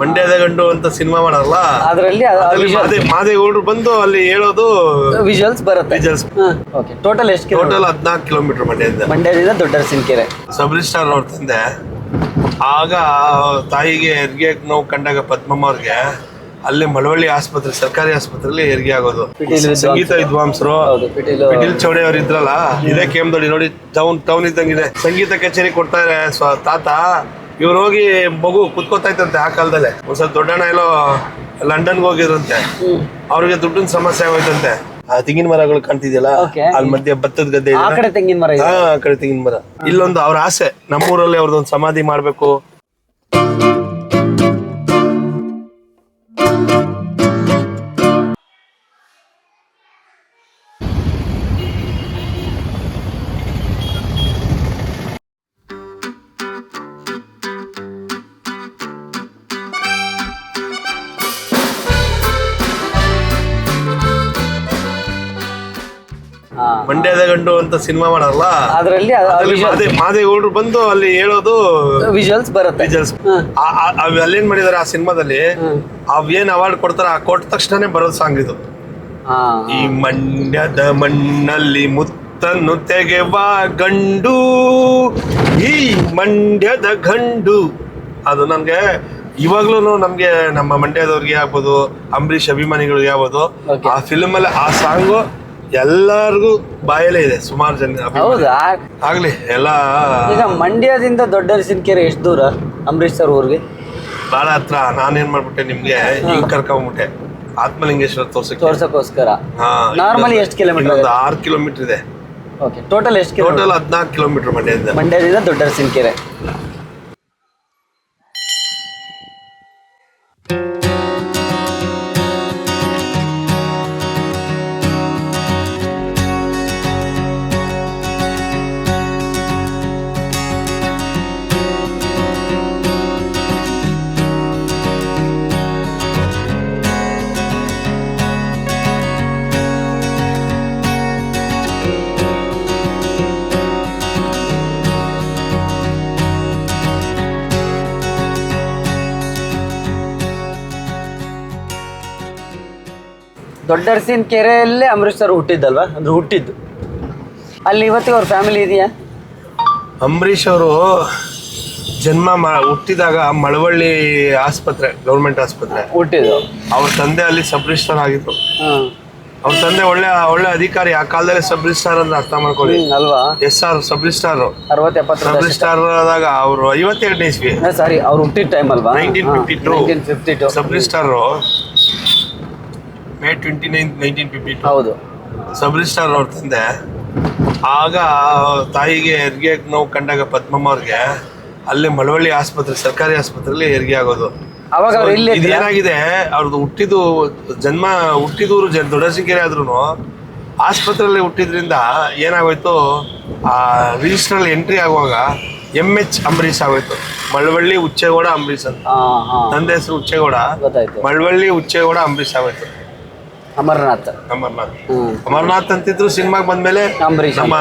ಮಂಡ್ಯದ ಗಂಡು ಅಂತ ಸಿನಿಮಾ ಮಾಡಲ್ಲ? ಅದರಲ್ಲಿ ಮಾದೇಗೌಡರು ಬಂದು ಅಲ್ಲಿ ಹೇಳೋದು ವಿಜುವಲ್ಸ್ ಬರುತ್ತೆ. ವಿಜುವಲ್ಸ್ ಓಕೆ ಟೋಟಲ್ ಎಷ್ಟು ಟೋಟಲ್ ಹದಿನಾಲ್ಕು ಕಿಲೋಮೀಟರ್ ಮಂಡ್ಯದಿಂದ. ಮಂಡ್ಯದಿಂದ ದೊಡ್ಡ ಅರಸಿನಕೆರೆ ಸಬ್ ಸ್ಟಾರ್ ಅವ್ರ ತಂದೆ. ಆಗ ತಾಯಿಗೆ ಹೆರಿಗೆ ನೋವು ಕಂಡಾಗ ಪದ್ಮಮ್ಮ ಅವ್ರಿಗೆ ಅಲ್ಲಿ ಮಳವಳ್ಳಿ ಆಸ್ಪತ್ರೆ ಸರ್ಕಾರಿ ಆಸ್ಪತ್ರೆಯಲ್ಲಿ ಹೆರಿಗೆ ಆಗೋದು. ಸಂಗೀತ ವಿದ್ವಾಂಸರು. ಪಿಟೀಲು ಚೌಡೆ ಅವ್ರು ಇದ್ರಲ್ಲ ಇದೇ ಕೇಮ್ದೊಡಿ ನೋಡಿ ಟೌನ್ ಟೌನ್ ಇದ್ದಂಗಿದೆ. ಸಂಗೀತ ಕಚೇರಿ ಕೊಡ್ತಾರೆ ತಾತ. ಇವ್ರು ಹೋಗಿ ಮಗು ಕುತ್ಕೋತಾ ಇತ್ತಂತೆ ಆ ಕಾಲದಲ್ಲೇ. ಒಂದ್ ಸ್ವಲ್ಪ ದೊಡ್ಡಣ್ಣ ಎಲ್ಲೋ ಲಂಡನ್ಗೆ ಹೋಗಿದ್ರಂತೆ. ಅವ್ರಿಗೆ ದುಡ್ಡಿನ ಸಮಸ್ಯೆ ಆಗೋಯ್ತಂತೆ. ಆ ತೆಂಗಿನ ಮರಗಳು ಕಾಣ್ತಿದ್ಯಲ್ಲ. ಅಲ್ಲಿ ಮಧ್ಯೆ ಭತ್ತದ ಗದ್ದೆ ಆ ಕಡೆ ತೆಂಗಿನ ಮರ ಇಲ್ಲೊಂದು ಅವ್ರ ಆಸೆ ನಮ್ಮೂರಲ್ಲಿ ಅವ್ರದ್ದೊಂದು ಸಮಾಧಿ ಮಾಡ್ಬೇಕು. ಮಂಡ್ಯದ ಗಂಡು ಅಂತ ಸಿನಿಮಾ ಮಾಡಲ್ಲ? ಅದರಲ್ಲಿ ಮಾದೇಗೌಡರು ಬಂದು ಅಲ್ಲಿ ಹೇಳೋದು ವಿಜುವಲ್ಸ್ ಬರುತ್ತೆ. ವಿಜುವಲ್ಸ್ ಅಲ್ಲೇನ್ ಮಾಡಿದಾರೆ ಆ ಸಿನಿಮಾದಲ್ಲಿ? ಅವ್ ಏನ್ ಅವಾರ್ಡ್ ಕೊಡ್ತಾರ ಆ ಕೊಟ್ಟ ತಕ್ಷಣನೇ ಬರೋದು ಸಾಂಗ್ ಇದು. ಈ ಮಂಡ್ಯದ ಮಣ್ಣಲ್ಲಿ ಮುತ್ತನ್ನು ತೆಗೆವ ಗಂಡು ಈ ಮಂಡ್ಯದ ಗಂಡು. ಅದು ನನ್ಗೆ ಇವಾಗ್ಲೂ ನಮ್ಗೆ ನಮ್ಮ ಮಂಡ್ಯದವ್ರಿಗೆ ಆಗ್ಬೋದು ಅಂಬರೀಷ್ ಅಭಿಮಾನಿಗಳಿಗೆ ಆಗ್ಬೋದು. ಆ ಫಿಲ್ಮ್ ಅಲ್ಲಿ ಆ ಸಾಂಗು ಎಲ್ಲಾರ್ಗು ಬಾಯಲ್ಲೇ ಇದೆ ಸುಮಾರು ಜನ ಅಭಿಮಾನಿ. ಹೌದಾ? ಆಗ್ಲಿ ಎಲ್ಲ ಈಗ ಮಂಡ್ಯದಿಂದ ದೊಡ್ಡ ಅರಸಿನಕೆರೆ ಎಷ್ಟು ದೂರ ಅಂಬರೀಶ್ ಸರ್ ಊರಿಗೆ? ಬಹಳ ಹತ್ರ ನಾನೇನ್ ಮಾಡ್ಬಿಟ್ಟೆ ನಿಮ್ಗೆ ಹಿಂಗ್ ಕರ್ಕೊಂಡ್ಬಿಟ್ಟೆ ಆತ್ಮಲಿಂಗೇಶ್ವರ ತೋರ್ಸಕ್ಕೆ. ತೋರ್ಸಕ್ಕೋಸ್ಕರ? ಹಾ, ನಾರ್ಮಲಿ ಎಷ್ಟು ಕಿಲೋಮೀಟರ್ ಇನ್ನೊಂದು ಆರು ಕಿಲೋಮೀಟರ್ ಇದೆ. ಓಕೆ ಟೋಟಲ್ ಎಷ್ಟು ಕಿಲೋಮೀಟರ್ ಟೋಟಲ್ ಹದಿನಾಲ್ಕು ಕಿಲೋಮೀಟರ್ ಮಂಡ್ಯದಿಂದ. ಮಂಡ್ಯದಿಂದ ದೊಡ್ಡ ಅರಸಿನಕೆರೆ. ದೊಡ್ಡ ಅರಸಿನಕೆರೆಯಲ್ಲೇ ಅಂಬರೀಶ್ ಸರ್ ಹುಟ್ಟಿದ್ದಲ್ವಾ? ಅಂದ್ರೆ ಹುಟ್ಟಿದ್ದು. ಅಲ್ಲಿ ಇವತ್ತಿಗೆ ಅವ್ರ ಫ್ಯಾಮಿಲಿ ಇದೆಯಾ? ಅಂಬರೀಷ್ ಅವರು ಜನ್ಮ ಮ- ಹುಟ್ಟಿದಾಗ ಮಳವಳ್ಳಿ ಆಸ್ಪತ್ರೆ ಗೌರ್ಮೆಂಟ್ ಆಸ್ಪತ್ರೆ. ಹುಟ್ಟಿದ್ರು ಅವ್ರ ತಂದೆ ಅಲ್ಲಿ ಸಬ್ ರಿಜಿಸ್ಟರ್ ಆಗಿದ್ರು. ಹಾಂ. ಅವ್ರ ತಂದೆ ಒಳ್ಳೆ ಒಳ್ಳೆ ಅಧಿಕಾರಿ ಆ ಕಾಲದಲ್ಲಿ ಸಬ್ ರಿಜಿಸ್ಟರ್ ಅಂತ ಅರ್ಥ ಮಾಡ್ಕೊಳ್ಳಿ. ಅಲ್ವಾ? ಎಸ್ ಆರ್ ಸಬ್ ರಿಜಿಸ್ಟರ್ ಅರವತ್ತು ಎಪ್ಪತ್ತು ಸಬ್ ಆದಾಗ ಅವರು ಐವತ್ತೆರಡನೇ ಇಸ್ವಿ. ಸಾರಿ ಅವ್ರು ಹುಟ್ಟಿದ ಟೈಮ್ ಅಲ್ವಾ? 1952. Nineteen fifty two sub registrar May twenty nine nineteen fifty ಹೌದು. ಸಬ್ ರಿಜಿಸ್ಟ್ರಾರ್ ಅವ್ರ ತಂದೆ ಆಗ ತಾಯಿಗೆ ಹೆರಿಗೆ ನೋವು ಕಂಡಾಗ ಪದ್ಮಮ್ಮ ಅವ್ರಿಗೆ ಅಲ್ಲಿ ಮಳವಳ್ಳಿ ಆಸ್ಪತ್ರೆ ಸರ್ಕಾರಿ ಆಸ್ಪತ್ರೆಯಲ್ಲಿ ಹೆರಿಗೆ ಆಗೋದು. ಅವಾಗ ಅವ್ರು ಇಲ್ಲಿ ಇದು ಏನಾಗಿದೆ ಅವ್ರದ್ದು ಹುಟ್ಟಿದ್ದು ಜನ್ಮ ಹುಟ್ಟಿದೂರು ಜನ್ ದೊಡ್ಡಸಿಂಕೆರೆ ಆದ್ರೂ ಆಸ್ಪತ್ರೆಯಲ್ಲಿ ಹುಟ್ಟಿದ್ರಿಂದ ಏನಾಗೋಯ್ತು ಆ ರಿಜಿಸ್ಟ್ರಲ್ಲಿ ಎಂಟ್ರಿ ಆಗುವಾಗ ಎಂ ಎಚ್ ಅಂಬರೀಷ್ ಆಗೋಯ್ತು. ಮಳವಳ್ಳಿ ಉಚ್ಚೇಗೌಡ ಅಂಬರೀಷ್ ಅಂತ. ತಂದೆ ಹೆಸರು ಉಚ್ಚೇಗೌಡ. ಗೊತ್ತಾಯ್ತು. ಮಳವಳ್ಳಿ ಉಚ್ಚೇಗೌಡ ಅಂಬರೀಷ್ ಆಗೋಯ್ತು. ಅಮರ್ನಾಥ್. ಅಮರ್ನಾಥ್. ಅಮರನಾಥ್ ಅಂತಿದ್ರು ಸಿನಿಮಾಗೆ ಬಂದ್ಮೇಲೆ ಅಂಬರೀಷ್ ನಮ್ಮ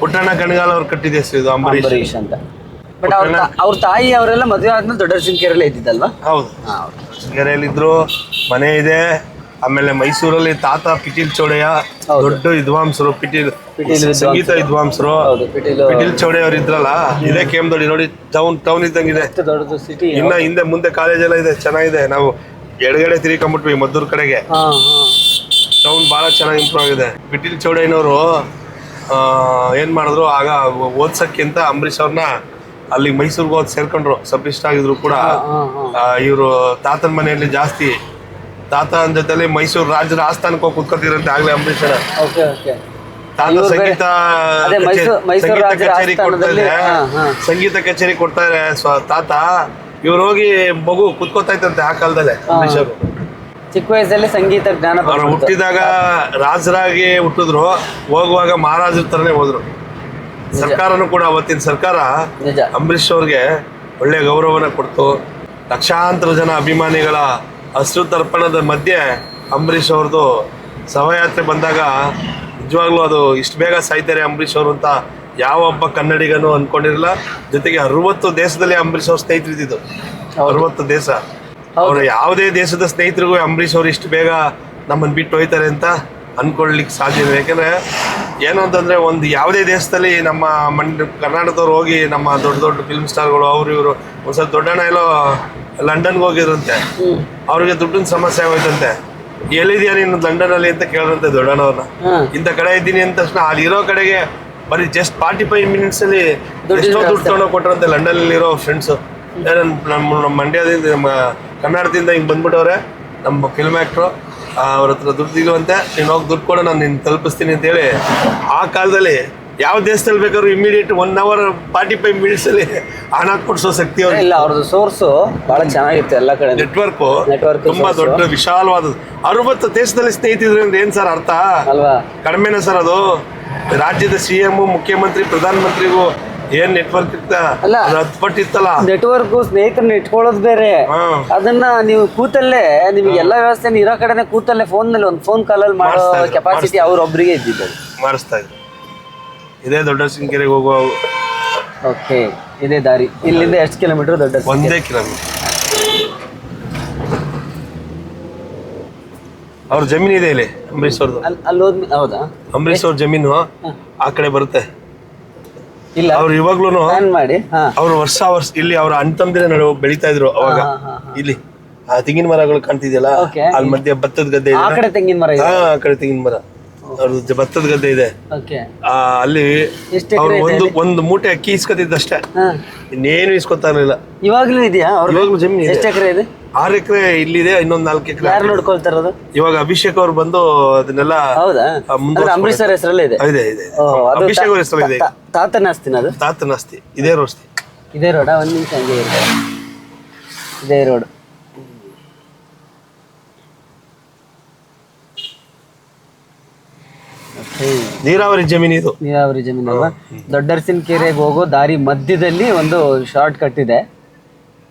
ಪುಟ್ಟಣ್ಣ ಕಣಗಾಲ್ ಅವ್ರು ಕಟ್ಟಿದ ಹೆಸರು ಇದು ಅಂಬರೀಷ್. ಅಂತ. ಬಟ್ ಅವ್ರ ಅವ್ರ ತಾಯಿ ಅವರೆಲ್ಲ ಮದುವೆ ಆದ್ಮೇಲೆ ದೊಡ್ಡ ಅರಸಿನಕೆರೆಲ್ಲೇ ಇದ್ದಿದ್ದಲ್ವಾ? ಹೌದು. ಹಾ ಇದ್ರು ಮನೆ ಇದೆ. ಆಮೇಲೆ ಮೈಸೂರಲ್ಲಿ ತಾತ ಪಿಟೀಲ್ ಚೌಡಯ್ಯ ದೊಡ್ಡ ವಿದ್ವಾಂಸರು ಪಿಟೀಲ್ ಸಂಗೀತ ವಿದ್ವಾಂಸರು. ಪಿಟೀಲ್ ಚೌಡಯ್ಯ ಅವ್ರು ಇದ್ರಲ್ಲ ಇದೇ ಕೇಮ್ದೊಡಿ ನೋಡಿ ಟೌನ್ ಟೌನ್ ಇದ್ದಂಗಿದೆ. ಇನ್ನ ಹಿಂದೆ ಮುಂದೆ ಕಾಲೇಜ್ ಎಲ್ಲ ಇದೆ ಚೆನ್ನಾಗಿದೆ. ನಾವು ಎಡಗಡೆ ತಿರ್ಕೊಂಬಿಟ್ವಿ ಮದ್ದೂರ್ ಕಡೆಗೆ. ಹಾ ಹಾ. ಟೌನ್ ಬಹಳ ಚೆನ್ನಾಗಿ ಇಂಪ್ರೂವ್ ಆಗಿದೆ. ಬಿಟಿಲ್ ಚೌಡಯ್ಯನವರು ಆ, ಏನ್ ಮಾಡಿದ್ರು? ಆಗ ಓದ್ಸಕ್ಕಿಂತ ಅಂಬರೀಷ್ ಅವ್ರನ್ನ ಅಲ್ಲಿ ಮೈಸೂರಿಗೆ ಹೋದ್ ಸೇರ್ಕೊಂಡ್ರು. ಸಬ್ ಇಷ್ಟ ಆಗಿದ್ರು ಕೂಡ. ಇವ್ರು ತಾತನ ಮನೆಯಲ್ಲಿ ಜಾಸ್ತಿ. ತಾತನ ಜೊತೆಲಿ ಮೈಸೂರು ರಾಜರ ಆಸ್ಥಾನಕ್ಕೆ ಹೋಗಿ ಕುತ್ಕೊತಿರಂತೆ ಆಗ್ಲೇ ಅಂಬರೀಷ್ ಅಣ್ಣ. ಓಕೆ ಸಂಗೀತ ಅದೇ ಕಚೇರಿ- ಮೈಸೂರು- ಮೈಸೂರು ಸಂಗೀತ ರಾಜರ ಕಚೇರಿ ಆಸ್ಥಾನದಲ್ಲಿ- ಕೊಡ್ತಾರೆ ಹಾ, ಹಾ. ಸಂಗೀತ ಕಚೇರಿ ಕೊಡ್ತಾರೆ ಸ್ವ ತಾತ ಇವ್ರು ಹೋಗಿ ಮಗು ಕುತ್ಕೋತಾ ಇತ್ತಂತೆ ಆ ಕಾಲದಲ್ಲೇ ಅವರು ಚಿಕ್ಕ ವಯಸ್ಸಲ್ಲಿ ಸಂಗೀತ ಜ್ಞಾನ ಅವ್ರು ಹುಟ್ಟಿದಾಗ ರಾಜರಾಗಿ ಹುಟ್ಟಿದ್ರು ಹೋಗುವಾಗ ಮಹಾರಾಜರ ತರನೇ ಹೋದ್ರು. ಸರ್ಕಾರನು ಕೂಡ ಅವತ್ತಿನ ಸರ್ಕಾರ ನಿಜ. ಅಂಬರೀಷ್ ಅವ್ರಿಗೆ ಒಳ್ಳೆ ಗೌರವನ ಕೊಡ್ತು. ಲಕ್ಷಾಂತರ ಜನ ಅಭಿಮಾನಿಗಳ ಅಶ್ರು ತರ್ಪಣದ ಮಧ್ಯೆ ಅಂಬರೀಷ್ ಅವ್ರದ್ದು ಶವಯಾತ್ರೆ ಬಂದಾಗ ನಿಜವಾಗ್ಲೂ ಅದು ಇಷ್ಟು ಬೇಗ ಸಾಯ್ತಾರೆ ಅಂಬರೀಷ್ ಅವರು ಅಂತ ಯಾವ ಒಬ್ಬ ಕನ್ನಡಿಗನು ಅನ್ಕೊಂಡಿರಲ್ಲ? ಜೊತೆಗೆ ಅರವತ್ತು ದೇಶದಲ್ಲಿ ಅಂಬರೀಷ್ ಅವ್ರ ಸ್ನೇಹಿತರಿದ್ದು ಅರವತ್ತು ದೇಶ. ಅವರು ಯಾವುದೇ ದೇಶದ ಸ್ನೇಹಿತರಿಗೂ ಅಂಬರೀಷ್ ಅವ್ರು ಇಷ್ಟು ಬೇಗ ನಮ್ಮನ್ನು ಬಿಟ್ಟು ಹೋಯ್ತಾರೆ ಅಂತ ಅನ್ಕೊಳ್ಲಿಕ್ಕೆ ಸಾಧ್ಯ ಇಲ್ಲ ಯಾಕಂದ್ರೆ ಏನು ಅಂತಂದ್ರೆ ಒಂದು ಯಾವುದೇ ದೇಶದಲ್ಲಿ ನಮ್ಮ ಮಂಡ್ ಕರ್ನಾಟಕದವ್ರು ಹೋಗಿ ನಮ್ಮ ದೊಡ್ಡ ದೊಡ್ಡ ಫಿಲ್ಮ್ ಸ್ಟಾರ್ಗಳು ಅವರು ಇವರು ಒಂದ್ಸಲ ದೊಡ್ಡಣ್ಣ ಎಲ್ಲೋ ಲಂಡನ್ಗೆ ಹೋಗಿದ್ರಂತೆ. ಅವ್ರಿಗೆ ದುಡ್ಡಿನ ಸಮಸ್ಯೆ ಆಗೋಯ್ತಂತೆ. ಎಲ್ಲಿದ್ಯಾ ನೀನು ಲಂಡನ್ ಅಲ್ಲಿ ಅಂತ ಕೇಳಿದ್ರಂತೆ ದೊಡ್ಡಣ್ಣವ್ರನ್ನ. ಇಂಥ ಕಡೆ ಇದ್ದೀನಿ ಅಂದ ತಕ್ಷಣ ಅಲ್ಲಿ ಇರೋ ಕಡೆಗೆ ಬರೀ ಜಸ್ಟ್ ಫಾರ್ಟಿ ಫೈವ್ ಮಿನಿಟ್ಸ್ ಅಲ್ಲಿ ಎಷ್ಟೋ ದುಡ್ಡು ತೊಗೊಂಡು ಕೊಟ್ಟರಂತೆ ಲಂಡನ್ ಅಲ್ಲಿರೋ ಫ್ರೆಂಡ್ಸ್ ನಮ್ಮ ನಮ್ಮ ಮಂಡ್ಯದಿಂದ ನಮ್ಮ ಕನ್ನಡದಿಂದ ಹಿಂಗೆ ಬಂದ್ಬಿಟ್ಟವ್ರೆ ನಮ್ಮ ಫಿಲ್ಮ್ ಆ್ಯಕ್ಟ್ರು ಅವ್ರ ಹತ್ರ ದುಡ್ಡು ಇಲ್ವಂತೆ ನೀನು ಹೋಗಿ ದುಡ್ಡು ಕೊಡೋ ನಾನು ನಿನ್ನ ತಲುಪಿಸ್ತೀನಿ ಅಂತೇಳಿ ಆ ಕಾಲದಲ್ಲಿ ಯಾವ ದೇಶದಲ್ಲಿ ಬೇಕಾದ್ರು immediate one hour forty five ಮಿನಿಟ್ಸಲ್ಲಿ ಹಣ ಕೊಡಿಸೋ ಶಕ್ತಿ ಇಲ್ಲ ಅವ್ರದ್ದು ಸೋರ್ಸು ಬಹಳ ಚೆನ್ನಾಗಿತ್ತು ಎಲ್ಲ ಕಡೆ ನೆಟ್ವರ್ಕು ನೆಟ್ವರ್ಕ್ ತುಂಬಾ ದೊಡ್ಡ ವಿಶಾಲವಾದದ್ದು. ಅರವತ್ತು ದೇಶದಲ್ಲಿ ಸ್ನೇಹಿತರು ಅಂದ್ರೆ ಏನ್ ಸರ್ ಅರ್ಥ? ಅಲ್ವಾ? ಕಡಿಮೆನ ಸರ್ ಅದು? ರಾಜ್ಯದ ಸಿ ಎಂ ಮುಖ್ಯಮಂತ್ರಿ ಪ್ರಧಾನಮಂತ್ರಿಗೂ ಏನ್ ನೆಟ್ವರ್ಕ್ ಇತ್ತ? ಹತ್ತು ಪಟ್ಟು ಇತ್ತಲ್ಲ? ನೆಟ್ವರ್ಕ್ ಸ್ನೇಹಿತರನ್ನ ಇಟ್ಕೊಳ್ಳೋದು ಬೇರೆ. ಅದನ್ನ ನೀವು ಕೂತಲ್ಲೇ ನಿಮ್ಗೆ ಎಲ್ಲಾ ವ್ಯವಸ್ಥೆ ಇರೋ ಕಡೆನೆ ಕೂತಲ್ಲೇ ಫೋನ್ನಲ್ಲಿ ಒಂದು ಫೋನ್ ಕಾಲ್ ಅಲ್ಲಿ ಮಾಡೋ ಕೆಪಾಸಿಟಿ ಅವ್ರೊಬ್ರಿಗೆ ಇದ್ದಿದ್ದು. ಮಾಡಿಸ್ತಾ ಇದ್ರು. ಇದೇ ದೊಡ್ಡ ಸಿಂಕೆರೆಗೆ ಹೋಗುವ ಓಕೆ ಇದೇ ದಾರಿ. ಇಲ್ಲಿಂದ ಎಷ್ಟು ಕಿಲೋಮೀಟರ್ ದೊಡ್ಡ ಒಂದೇ ಕಿಲೋಮೀಟರ್ ಅವ್ರ ಜಮೀನ್ ಇದೆ ಇಲ್ಲಿ ಅಂಬರೀಶ್ ಅವ್ರದ್ದು ಅಲ್ಲಿ ಹೌದಾ? ಅಂಬರೀಶ್ ಅವ್ರ ಜಮೀನು ಆ ಕಡೆ ಬರುತ್ತೆ. ಇಲ್ಲ. ಅವ್ರು ಇವಾಗ್ಲೂ ಪ್ಲಾನ್ ಮಾಡಿ ಹಾ. ಅವ್ರು ವರ್ಷ ವರ್ಷ ಇಲ್ಲಿ ಅವ್ರ ಅಣ್ಣ ತಮ್ಮದಿರ ನಡುವೆ ಬೆಳಿತಾ ಇದ್ರು ಅವಾಗ. ಇಲ್ಲಿ ಆ ತೆಂಗಿನ ಮರಗಳು ಕಾಣ್ತಿದ್ಯಲ್ಲ. ಅಲ್ಲಿ ಮಧ್ಯೆ ಭತ್ತದ ಗದ್ದೆ ಆ ಇದೆ ಕಡೆ ತೆಂಗಿನ ಮರ ಇದೆ. ಹಾ ಆ ಕಡೆ ತೆಂಗಿನ ಮರ. ಅವ್ರದ್ದು ಭತ್ತದ ಗದ್ದೆ ಇದೆ. ಆ ಅಲ್ಲಿ ಎಷ್ಟು ಅವ್ರು ಒಂದು ಒಂದು ಮೂಟೆ ಅಕ್ಕಿ ಇಸ್ಕೊತಿದ್ದಷ್ಟೇ ಅಷ್ಟೇ. ಇನ್ನೇನು ಇಸ್ಕೊತಾ ಇರಲಿಲ್ಲ. ಇವಾಗ್ಲೂ ಇದೆಯಾ ಅವ್ರ ಇವಾಗ್ಲೂ ಜಮೀನು ಇದೆ. ಎಷ್ಟು ಎಕರೆ ಇದೆ? ಆರು ಎಕರೆ ಇಲ್ಲಿದೆ ಇನ್ನೊಂದು ನಾಲ್ಕು ಎಕರೆ ಯಾರು ನೋಡ್ಕೊಳ್ತಾರದು ಇವಾಗ ಅಭಿಷೇಕ್ ಅವ್ರು ಬಂದು ಅದನ್ನೆಲ್ಲ ಹೌದಾ? ಆ, ಮುಂದುವರ್ಸ್ಕೊಂಡು- ಅಂದ್ರೆ ಅಂಬರೀಶ್ ಸರ್ ಹೆಸರಲ್ಲೇ ಇದೆ? ಇದೆ ಇದೆ ಓ, ಅದು ಅಭಿಷೇಕ್ ಅವ್ರ ಹೆಸರು ಇದೆ ತಾ- ತಾತನ ಆಸ್ತಿನ ಅದು? ತಾತನ ಆಸ್ತಿ. ಇದೇ ರೋಸ್ತಿ ಇದೇ ರೋಡ? ಒಂದ್ ನಿಮಿಷ ಹಂಗೆ ಇದೆ ಇದೇ ರೋಡ್. ನೀರಾವರಿ ಜಮೀನು ಇದು. ನೀರಾವರಿ ಜಮೀನು ಅಲ್ವಾ? ದೊಡ್ಡರಸಿನ ಕೆರೆಗೆ ಹೋಗೋ ದಾರಿ ಮಧ್ಯದಲ್ಲಿ ಒಂದು ಶಾರ್ಟ್ ಕಟ್ ಇದೆ.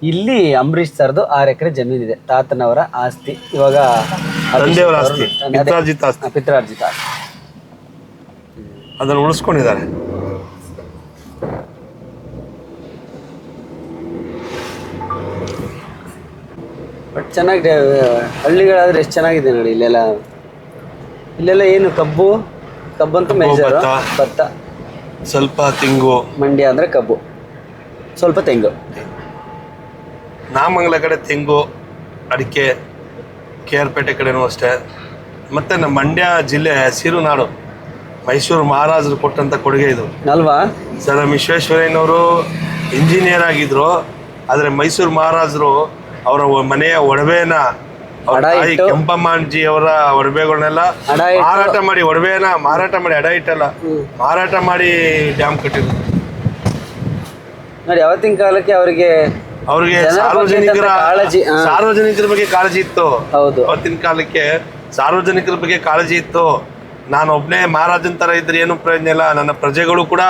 ಇಲ್ಲಿ ಅಂಬರೀಶ್ ಸರ್ದು ಆರು ಎಕರೆ ಜಮೀನಿದೆ ತಾತನವರ ಆಸ್ತಿ. ಇವಾಗ ತಂದೆಯವರ ಆಸ್ತಿ. ಅದೇ- ಪಿತ್ರಾರ್ಜಿತ ಆಸ್ತಿ. ಪಿತ್ರಾರ್ಜಿತ ಆಸ್ತಿ. ಅದನ್ನು ಉಳಿಸ್ಕೊಂಡಿದ್ದಾರೆ. ಬಟ್ ಚೆನ್ನಾಗಿ ಹಳ್ಳಿಗಳಾದ್ರೆ ಎಷ್ಟು ಚೆನ್ನಾಗಿದೆ ನೋಡಿ ಇಲ್ಲೆಲ್ಲ ಇಲ್ಲೆಲ್ಲ ಏನು ಕಬ್ಬು ಕಬ್ಬಂತೂ ಮೇಜರ್ ಭತ್ತ. ಭತ್ತ. ಸ್ವಲ್ಪ ತೆಂಗು. ಮಂಡ್ಯ ಅಂದ್ರೆ ಕಬ್ಬು. ಸ್ವಲ್ಪ ತೆಂಗು. ನಾಮಂಗಲ ಕಡೆ ತೆಂಗು ಅಡಿಕೆ ಕೆ ಆರ್ ಪೇಟೆ ಕಡೆನೂ ಅಷ್ಟೇ. ಮತ್ತೆ ನಮ್ಮ ಮಂಡ್ಯ ಜಿಲ್ಲೆ ಹಸಿರು ನಾಡು. ಮೈಸೂರು ಮಹಾರಾಜರು ಕೊಟ್ಟಂಥ ಕೊಡುಗೆ ಇದು. ಅಲ್ವಾ? ಸರ್ ನಮ್ಮ ವಿಶ್ವೇಶ್ವರಯ್ಯನವರು ಇಂಜಿನಿಯರ್ ಆಗಿದ್ರು ಆದರೆ ಮೈಸೂರು ಮಹಾರಾಜರು ಅವರ ಒ- ಮನೆಯ ಒಡವೆನ ತಾಯಿ ಕೆಂಪಮ್ಮಾಂಜಿ ಅವರ ಒಡವೆಗಳನ್ನೆಲ್ಲ ಮಾರಾಟ ಮಾಡಿ ಒಡವೆನ ಮಾರಾಟ ಮಾಡಿ ಅಡ ಇಟ್ಟಲ್ಲ ಮಾರಾಟ ಮಾಡಿ ಡ್ಯಾಮ್ ಕಟ್ಟಿದ್ರು. ನೋಡಿ ಅವತ್ತಿನ ಕಾಲಕ್ಕೆ ಅವರಿಗೆ ಅವ್ರಿಗೆ ಸಾರ್ವಜನಿಕರ ಕಾಳಜಿ, ಸಾರ್ವಜನಿಕರ ಬಗ್ಗೆ ಕಾಳಜಿ ಇತ್ತು. ಹೌದು. ಅವತ್ತಿನ ಕಾಲಕ್ಕೆ ಸಾರ್ವಜನಿಕರ ಬಗ್ಗೆ ಕಾಳಜಿ ಇತ್ತು. ನಾನು ಒಬ್ಬನೇ ಮಹಾರಾಜನ್ ತರ ಇದ್ರೆ ಏನು ಪ್ರಯೋಜನ ಇಲ್ಲ. ನನ್ನ ಪ್ರಜೆಗಳು ಕೂಡ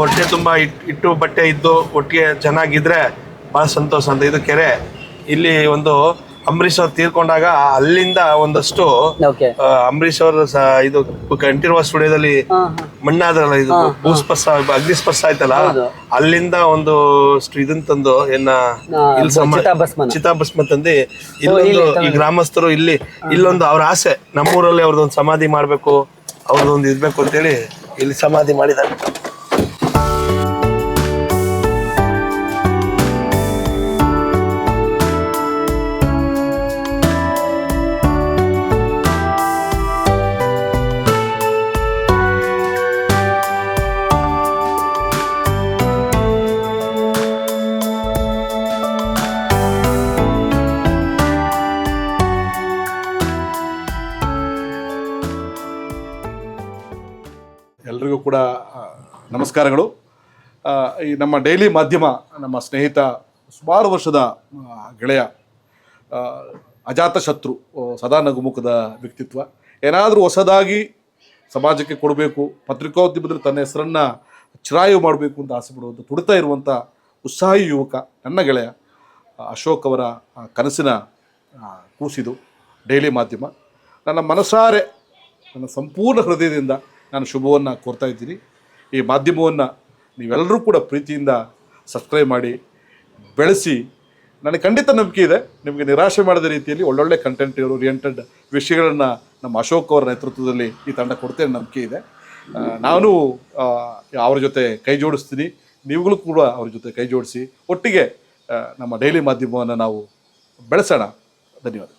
ಹೊಟ್ಟೆ ತುಂಬಾ ಇಟ್ ಇಟ್ಟು ಬಟ್ಟೆ ಇದ್ದು ಒಟ್ಟಿಗೆ ಚೆನ್ನಾಗಿದ್ರೆ ಬಹಳ ಸಂತೋಷ ಅಂತ. ಇದು ಕೆರೆ. ಇಲ್ಲಿ ಒಂದು ಅಂಬರೀಷ್ ಅವ್ರು ತೀರ್ಕೊಂಡಾಗ ಅಲ್ಲಿಂದ ಒಂದಷ್ಟು ಓಕೆ ಅಂಬರೀಷ್ ಅವರು ಇದು ಕಂಠೀರ್ವ ಸ್ಟುಡಿಯೋದಲ್ಲಿ ಮಣ್ಣಾದ್ರಲ್ಲ ಇದು ಭೂಸ್ಪರ್ಶ ಅಗ್ನಿಸ್ಪರ್ಶ ಆಯ್ತಲ್ಲ ಅಲ್ಲಿಂದ ಒಂದು ಇದನ್ ತಂದು ಏನ ಇಲ್ಲಿ. ಚಿತಾಭಸ್ಮ ತಂದು ಇಲ್ಲೊಂದು ಈ ಗ್ರಾಮಸ್ಥರು ಇಲ್ಲಿ ಇಲ್ಲೊಂದು ಅವ್ರ ಆಸೆ ನಮ್ಮೂರಲ್ಲಿ ಅವ್ರದ್ದೊಂದು ಸಮಾಧಿ ಮಾಡ್ಬೇಕು ಅವ್ರದ್ದೊಂದು ಇರ್ಬೇಕು ಅಂತೇಳಿ ಇಲ್ಲಿ ಸಮಾಧಿ ಮಾಡಿದ್ದಾರೆ. ಎಲ್ರಿಗೂ ಕೂಡ ನಮಸ್ಕಾರಗಳು. ಈ ನಮ್ಮ ಡೈಲಿ ಮಾಧ್ಯಮ, ನಮ್ಮ ಸ್ನೇಹಿತ, ಸುಮಾರು ವರ್ಷದ ಗೆಳೆಯ ಅಜಾತ ಶತ್ರು ಸದಾ ನಗುಮುಖದ ವ್ಯಕ್ತಿತ್ವ. ಏನಾದರೂ ಹೊಸದಾಗಿ ಸಮಾಜಕ್ಕೆ ಕೊಡಬೇಕು, ಪತ್ರಿಕೋದ್ಯಮದಲ್ಲಿ ತನ್ನ ಹೆಸರನ್ನು ಚಿರಾಯು ಮಾಡಬೇಕು ಅಂತ ಆಸೆ ಪಡುವಂಥ ತುಡಿತಾ ಇರುವಂಥ ಉತ್ಸಾಹಿ ಯುವಕ, ನನ್ನ ಗೆಳೆಯ ಅಶೋಕ್ ಅವರ ಕನಸಿನ ಕೂಸಿದು ಡೈಲಿ ಮಾಧ್ಯಮ. ನನ್ನ ಮನಸಾರೆ, ನನ್ನ ಸಂಪೂರ್ಣ ಹೃದಯದಿಂದ ನಾನು ಶುಭವನ್ನು ಕೋರ್ತಾ ಇದ್ದೀನಿ. ಈ ಮಾಧ್ಯಮವನ್ನು ನೀವೆಲ್ಲರೂ ಕೂಡ ಪ್ರೀತಿಯಿಂದ ಸಬ್ಸ್ಕ್ರೈಬ್ ಮಾಡಿ, ಬೆಳೆಸಿ. ನನಗೆ ಖಂಡಿತ ನಂಬಿಕೆ ಇದೆ. ನಿಮಗೆ ನಿರಾಶೆ ಮಾಡಿದ ರೀತಿಯಲ್ಲಿ ಒಳ್ಳೊಳ್ಳೆ ಕಂಟೆಂಟ್ ಓರಿಯೆಂಟೆಡ್ ವಿಷಯಗಳನ್ನು ನಮ್ಮ ಅಶೋಕ್ ಅವರ ನೇತೃತ್ವದಲ್ಲಿ ಈ ತಂಡ ಕೊಡ್ತೇನೆ ನಂಬಿಕೆ ಇದೆ. ನಾನು ಅವರ ಜೊತೆ ಕೈ ಜೋಡಿಸ್ತೀನಿ. ನೀವುಗಳು ಕೂಡ ಅವ್ರ ಜೊತೆ ಕೈ ಜೋಡಿಸಿ. ಒಟ್ಟಿಗೆ ನಮ್ಮ ಡೈಲಿ ಮಾಧ್ಯಮವನ್ನು ನಾವು ಬೆಳೆಸೋಣ. ಧನ್ಯವಾದ